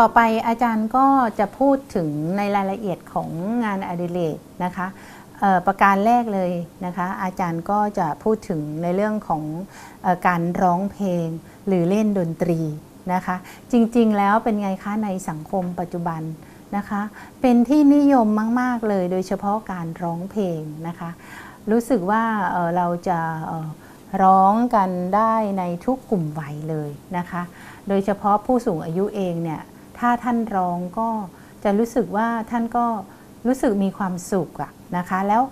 ต่อไปอาจารย์ก็จะพูดถึงในรายละเอียดของงานอดิเรกนะคะประการแรกเลยนะคะอาจารย์ก็จะพูดถึงในเรื่องของอการร้องเพลงหรือเล่นดนตรีนะคะจริงๆแล้วเป็นไงคะในสังคมปัจจุบันนะคะเป็นที่นิยมมาก ๆ เลยโดยเฉพาะการร้องเพลงนะคะรู้สึกว่าเเราจะร้องกันได้ในทุกกลุ่มวัยเลยนะคะ โดยเฉพาะผู้สูงอายุเองเนี่ย ถ้าท่านร้องก็จะรู้สึกว่าท่านก็รู้สึกมีความสุขอะนะคะ แล้ว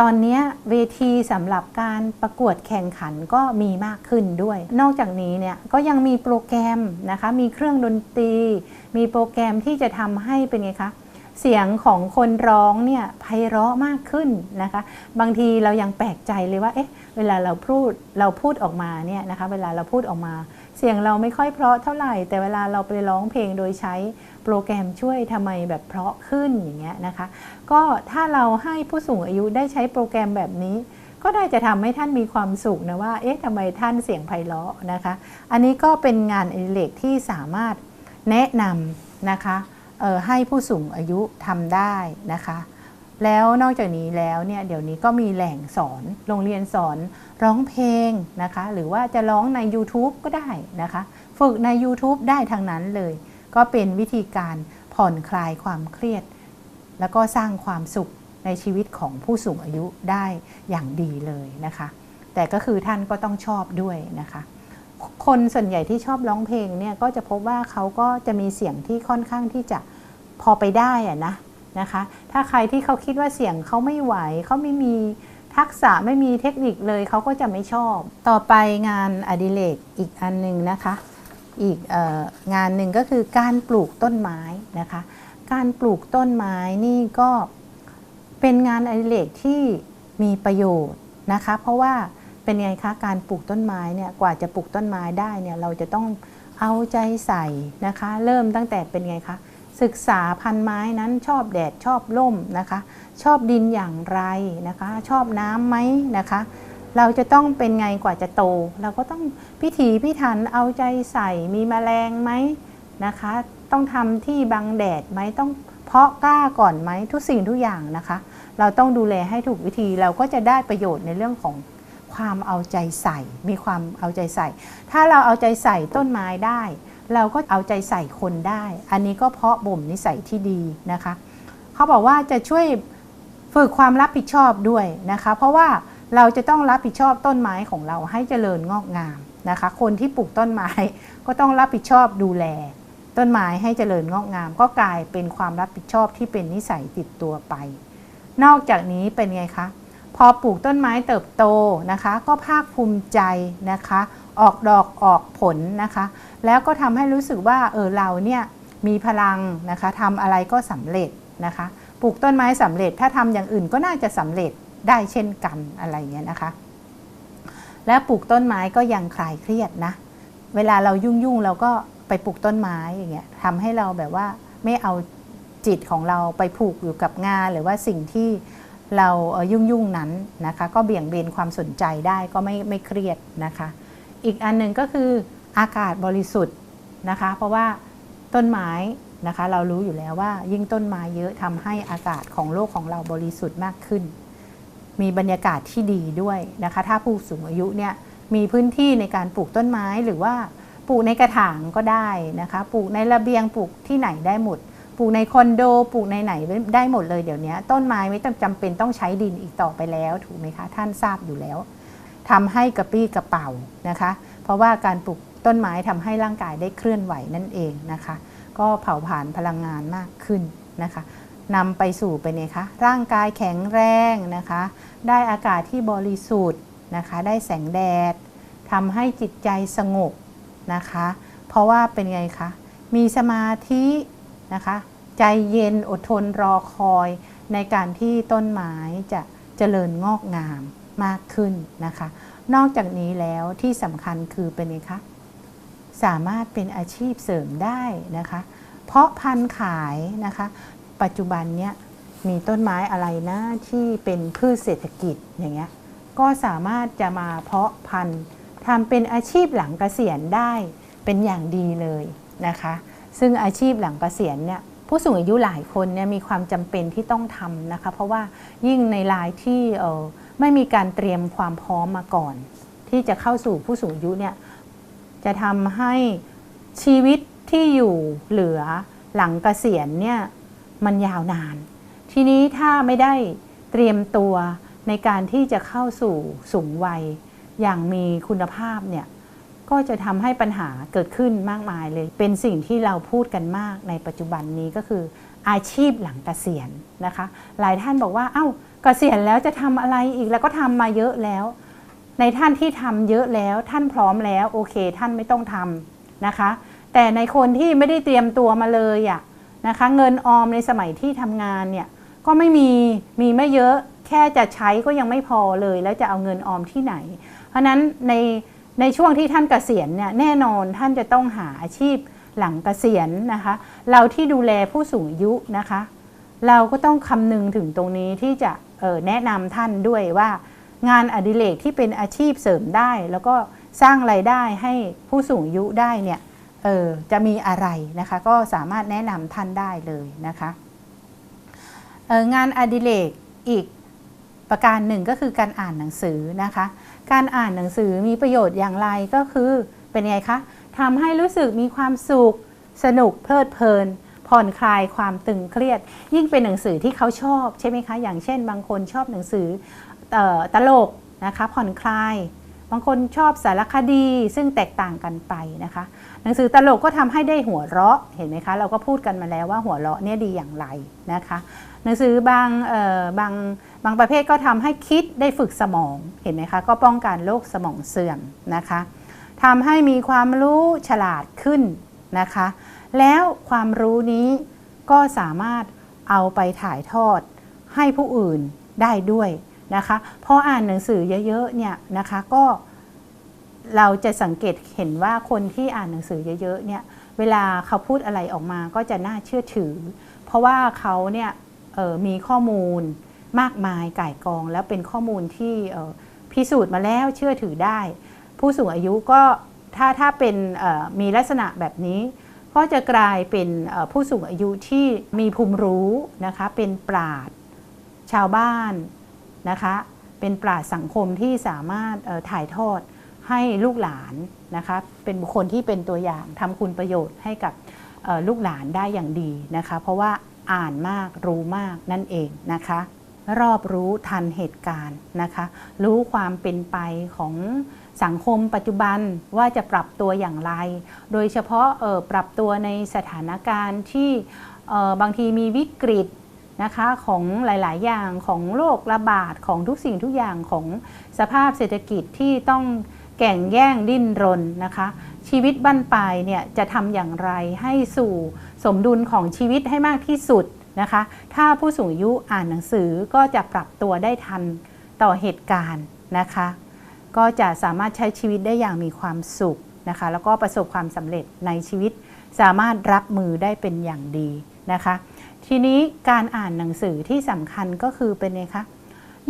ตอนนี้เวทีสำหรับการประกวดแข่งขันก็มีมากขึ้นด้วย นอกจากนี้เนี่ยก็ยังมีโปรแกรมนะคะ มีเครื่องดนตรี มีโปรแกรมที่จะทำให้เป็นไงคะ เสียงของคนร้องเนี่ยไพเราะมากขึ้นนะคะ บางทีเรายังแปลกใจเลยว่าเอ๊ะเวลาเราพูดเราพูดออกมาเนี่ยนะคะเวลาเราพูดออกมา เสียงเราไม่ค่อยเพราะเท่าไหร่ แต่เวลาเราไปร้องเพลงโดยใช้โปรแกรมช่วยทำไมแบบเพราะขึ้นอย่างเงี้ยนะคะ ก็ถ้าเราให้ผู้สูงอายุได้ใช้โปรแกรมแบบนี้ก็ได้จะทำให้ท่านมีความสุขนะว่า เอ๊ะทำไมท่านเสียงไพเราะนะคะ อันนี้ก็เป็นงานอดิเรกที่สามารถแนะนำนะคะ ให้ผู้สูงอายุทำได้นะคะ แล้วนอกจากนี้แล้วเนี่ยเดี๋ยวนี้ก็มีแหล่งสอนโรงเรียนสอนร้องเพลงนะคะ หรือว่าจะร้องใน YouTube ก็ได้นะคะ ฝึกใน YouTube ได้ทั้งนั้นเลย ก็เป็นวิธีการผ่อนคลายความเครียด แล้วก็สร้างความสุขในชีวิตของผู้สูงอายุได้อย่างดีเลยนะคะ แต่ก็คือท่านก็ต้องชอบด้วยนะคะ คนส่วนใหญ่ที่ชอบร้องเพลงเนี่ยก็จะพบว่าเขาก็จะมีเสียงที่ค่อนข้างที่จะพอไปได้อะนะนะคะ ถ้าใครที่เขาคิดว่าเสียงเขาไม่ไหวเขาไม่มีทักษะไม่มีเทคนิคเลยเขาก็จะไม่ชอบ ต่อไปงานอดิเรกอีกอันหนึ่งนะคะ อีกอองานหนึ่งก็คือการปลูกต้นไม้นะคะ การปลูกต้นไม้นี่ก็เป็นงานอดิเรกที่มีประโยชน์นะคะ เพราะว่า เป็นไงคะการปลูกต้นไม้เนี่ยกว่าจะปลูกต้นไม้ได้เนี่ยเราจะต้องเอาใจใส่นะคะ เริ่มตั้งแต่เป็นไงคะศึกษาพันไม้นั้นชอบแดดชอบร่มนะคะ ชอบดินอย่างไรนะคะ ชอบน้ำไหมนะคะ เราจะต้องเป็นไงกว่าจะโต เราก็ต้องพิถีพิถันเอาใจใส่มีแมลงไหมนะคะ ต้องทำที่บังแดดไหมต้องเพาะกล้าก่อนไหมทุกสิ่งทุกอย่างนะคะ เราต้องดูแลให้ถูกวิธีเราก็จะได้ประโยชน์ในเรื่องของ ความเอาใจใส่ มีความเอาใจใส่ ถ้าเราเอาใจใส่ต้นไม้ได้ เราก็เอาใจใส่คนได้ อันนี้ก็เพราะบ่มนิสัยที่ดีนะคะ เขาบอกว่าจะช่วยฝึกความรับผิดชอบด้วยนะคะ เพราะว่าเราจะต้องรับผิดชอบต้นไม้ของเราให้เจริญงอกงามนะคะ คนที่ปลูกต้นไม้ก็ต้องรับผิดชอบดูแล ต้นไม้ให้เจริญงอกงาม ก็กลายเป็นความรับผิดชอบที่เป็นนิสัยติดตัวไป นอกจากนี้เป็นไงคะ พอปลูกต้นไม้เติบโตนะคะ ก็ภาคภูมิใจนะคะ ออกดอกออกผลนะคะ แล้วก็ทำให้รู้สึกว่าเออเราเนี่ยมีพลังนะคะทำอะไรก็สำเร็จนะคะ ปลูกต้นไม้สำเร็จถ้าทำอย่างอื่นก็น่าจะสำเร็จได้เช่นกันอะไรเงี้ยนะคะ และปลูกต้นไม้ก็ยังคลายเครียดนะ เวลาเรายุ่งยุ่งๆเราก็ไปปลูกต้นไม้อย่างเงี้ยทำให้เราแบบว่าไม่เอาจิตของเราไปผูกอยู่กับงานหรือว่าสิ่งที่ เรายุ่งยุ่งๆนั้นนะคะก็เบี่ยงเบนความสนใจได้ก็ไม่ไม่เครียดนะคะ อีกอันหนึ่งก็คืออากาศบริสุทธิ์นะคะ เพราะว่าต้นไม้นะคะเรารู้อยู่แล้วว่ายิ่งต้นไม้เยอะทำให้อากาศของโลกของเราบริสุทธิ์มากขึ้น มีบรรยากาศที่ดีด้วยนะคะ ถ้าผู้สูงอายุเนี่ยมีพื้นที่ในการปลูกต้นไม้หรือว่าปลูกในกระถางก็ได้นะคะ ปลูกในระเบียงปลูกที่ไหนได้หมด ปลูกในคอนโดปลูกในไหนได้หมดเลยเดี๋ยวนี้ต้นไม้ไม่จำเป็นต้องใช้ดินอีกต่อไปแล้ว ถูกไหมคะ ท่านทราบอยู่แล้วทำให้กระปี้กระเป๋านะคะ เพราะว่าการปลูกต้นไม้ทำให้ร่างกายได้เคลื่อนไหวนั่นเองนะคะ ก็เผาผลาญพลังงานมากขึ้นนะคะนำไปสู่เป็นไงคะร่างกายแข็งแรงนะคะ ได้อากาศที่บริสุทธิ์นะคะ ได้แสงแดดทำให้จิตใจสงบนะคะ เพราะว่าเป็นไงคะ มีสมาธิ นะคะ ใจเย็นอดทนรอคอยในการที่ต้นไม้จะเจริญงอกงามมากขึ้นนะคะ นอกจากนี้แล้วที่สำคัญคือเป็นไงคะสามารถเป็นอาชีพเสริมได้นะคะ เพราะพันธุ์ขายนะคะ ปัจจุบันเนี้ยมีต้นไม้อะไรนะที่เป็นพืชเศรษฐกิจอย่างเงี้ยก็สามารถจะมาเพาะพันธุ์ทำเป็นอาชีพหลังเกษียณได้เป็นอย่างดีเลยนะคะ ซึ่งอาชีพหลังเกษียณเนี่ยผู้สูงอายุหลายคนเนี่ยมีความจำเป็นที่ต้องทำนะคะ เพราะว่ายิ่งในรายที่เออไม่มีการเตรียมความพร้อมมาก่อน ที่จะเข้าสู่ผู้สูงอายุเนี่ยจะทำให้ชีวิตที่อยู่เหลือหลังเกษียณเนี่ยมันยาวนาน ทีนี้ถ้าไม่ได้เตรียมตัวในการที่จะเข้าสู่สูงวัยอย่างมีคุณภาพเนี่ย ก็จะทำให้ปัญหาเกิดขึ้นมากมายเลย เป็นสิ่งที่เราพูดกันมากในปัจจุบันนี้ก็คืออาชีพหลังเกษียณนะคะ หลายท่านบอกว่าเอ้าเกษียณแล้วจะทำอะไรอีกแล้วก็ทำมาเยอะแล้ว ในท่านที่ทำเยอะแล้วท่านพร้อมแล้วโอเค ท่านไม่ต้องทำนะคะ แต่ในคนที่ไม่ได้เตรียมตัวมาเลยอะนะคะ เงินออมในสมัยที่ทำงานเนี่ยก็ไม่มีมีไม่เยอะแค่จะใช้ก็ยังไม่พอเลย แล้วจะเอาเงินออมที่ไหน เพราะนั้นใน ในช่วงที่ท่านเกษียณเนี่ยแน่นอนท่านจะต้องหาอาชีพหลังเกษียณนะคะ เราที่ดูแลผู้สูงอายุนะคะ เราก็ต้องคำนึงถึงตรงนี้ที่จะแนะนำท่านด้วยว่างานอดิเรกที่เป็นอาชีพเสริมได้ แล้วก็สร้างไรายได้ให้ผู้สูงอายุได้เนี่ยเออจะมีอะไรนะคะ ก็สามารถแนะนำท่านได้เลยนะคะงานอดิเรกอีก ประการหนึ่งก็คือการอ่านหนังสือนะคะ การอ่านหนังสือมีประโยชน์อย่างไรก็คือเป็นไงคะทำให้รู้สึกมีความสุข สนุกเพลิดเพลิน ผ่อนคลายความตึงเครียด ยิ่งเป็นหนังสือที่เขาชอบใช่ไหมคะ อย่างเช่น บางคนชอบหนังสืออตลกนะคะ ผ่อนคลาย บางคนชอบสารคดีซึ่งแตกต่างกันไปนะคะ หนังสือตลกก็ทำให้ได้หัวเราะเห็นไหมคะ เราก็พูดกันมาแล้วว่าหัวเราะเนี่ยดีอย่างไรนะคะ หนังสือบางเอ่อบาง บางประเภทก็ทำให้คิดได้ฝึกสมองเห็นไหมคะก็ป้องกันโรคสมองเสื่อมนะคะทำให้มีความรู้ฉลาดขึ้นนะคะ แล้วความรู้นี้ก็สามารถเอาไปถ่ายทอดให้ผู้อื่นได้ด้วยนะคะพออ่านหนังสือเยอะๆเนี่ยนะคะก็เราจะสังเกตเห็นว่าคนที่อ่านหนังสือเยอะๆเนี่ยเวลาเขาพูดอะไรออกมาก็จะน่าเชื่อถือ เพราะว่าเขาเนี่ยเอ่อมีข้อมูล มากมายก่ายกอง แล้วเป็นข้อมูลที่พิสูจน์มาแล้วเชื่อถือได้ ผู้สูงอายุก็ถ้าถ้าเป็นมีลักษณะแบบนี้ ก็จะกลายเป็นผู้สูงอายุที่มีภูมิรู้นะคะเป็นปราดชาวบ้านนะคะเป็นปราดสังคมที่สามารถถ่ายทอดให้ลูกหลานนะคะเป็นบุคคลที่เป็นตัวอย่างทำคุณประโยชน์ให้กับลูกหลานได้อย่างดีนะคะ เพราะว่าอ่านมากรู้มากนั่นเองนะคะ รอบรู้ทันเหตุการณ์นะคะ รู้ความเป็นไปของสังคมปัจจุบันว่าจะปรับตัวอย่างไร โดยเฉพาะออปรับตัวในสถานการณ์ที่บางทีมีวิกฤตนะคะของหลาย ๆ อย่างของโรคระบาดของทุกสิ่งทุกอย่างของสภาพเศรษฐกิจที่ต้องแก่งแย่งดิ้นรนนะคะ ชีวิตบั้นปลายเนี่ยจะทำอย่างไรให้สู่สมดุลของชีวิตให้มากที่สุด นะคะ ถ้าผู้สูงอายุอ่านหนังสือก็จะปรับตัวได้ทันต่อเหตุการณ์นะคะ ก็จะสามารถใช้ชีวิตได้อย่างมีความสุขนะคะ แล้วก็ประสบความสำเร็จในชีวิต สามารถรับมือได้เป็นอย่างดีนะคะ ทีนี้การอ่านหนังสือที่สำคัญก็คือเป็นไงคะ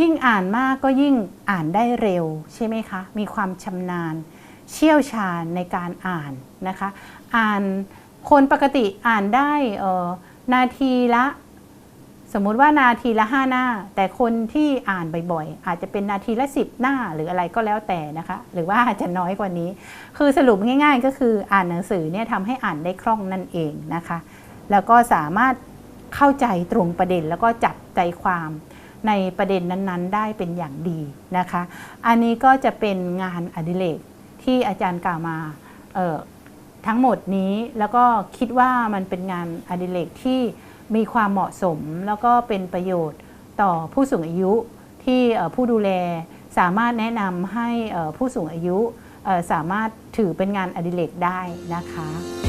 ยิ่งอ่านมากก็ยิ่งอ่านได้เร็วใช่ไหมคะ มีความชำนาญ เชี่ยวชาญในการอ่านนะคะ อ่านคนปกติอ่านได้ นาทีละ สมมุติว่านาทีละ 5 หน้า แต่คนที่อ่านบ่อยๆ อาจจะเป็นนาทีละ 10 หน้าหรืออะไรก็แล้วแต่นะคะ หรือว่าอาจจะน้อยกว่านี้ คือสรุปง่าย ๆ ก็คืออ่านหนังสือเนี่ยทำให้อ่านได้คล่องนั่นเองนะคะ แล้วก็สามารถเข้าใจตรงประเด็นแล้วก็จับใจความในประเด็นนั้นๆ ได้เป็นอย่างดีนะคะ อันนี้ก็จะเป็นงานอดิเรกที่อาจารย์กล่าวมาเทั้งหมดนี้แล้วก็คิดว่ามันเป็นงานอดิเรกที่มีความเหมาะสม แล้วก็เป็นประโยชน์ต่อผู้สูงอายุที่ผู้ดูแลสามารถแนะนำให้ผู้สูงอายุสามารถถือเป็นงานอดิเรกได้นะคะ